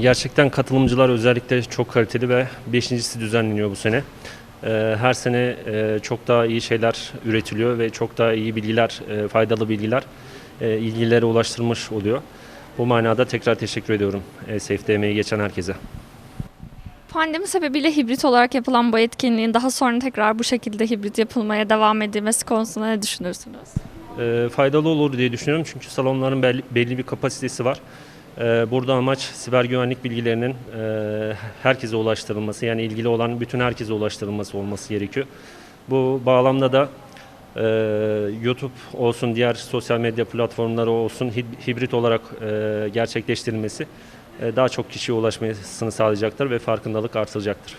gerçekten katılımcılar özellikle çok kaliteli ve beşincisi düzenleniyor bu sene. Ee, her sene e, çok daha iyi şeyler üretiliyor ve çok daha iyi bilgiler, e, faydalı bilgiler e, ilgililere ulaştırılmış oluyor. Bu manada tekrar teşekkür ediyorum ESF'de emeği geçen herkese. Pandemi sebebiyle hibrit olarak yapılan bu etkinliğin daha sonra tekrar bu şekilde hibrit yapılmaya devam edilmesi konusunda ne düşünürsünüz? E, faydalı olur diye düşünüyorum çünkü salonların belli, belli bir kapasitesi var. E, burada amaç siber güvenlik bilgilerinin e, herkese ulaştırılması yani ilgili olan bütün herkese ulaştırılması olması gerekiyor. Bu bağlamda da e, YouTube olsun diğer sosyal medya platformları olsun hib- hibrit olarak e, gerçekleştirilmesi daha çok kişiye ulaşmasını sağlayacaktır ve farkındalık artılacaktır.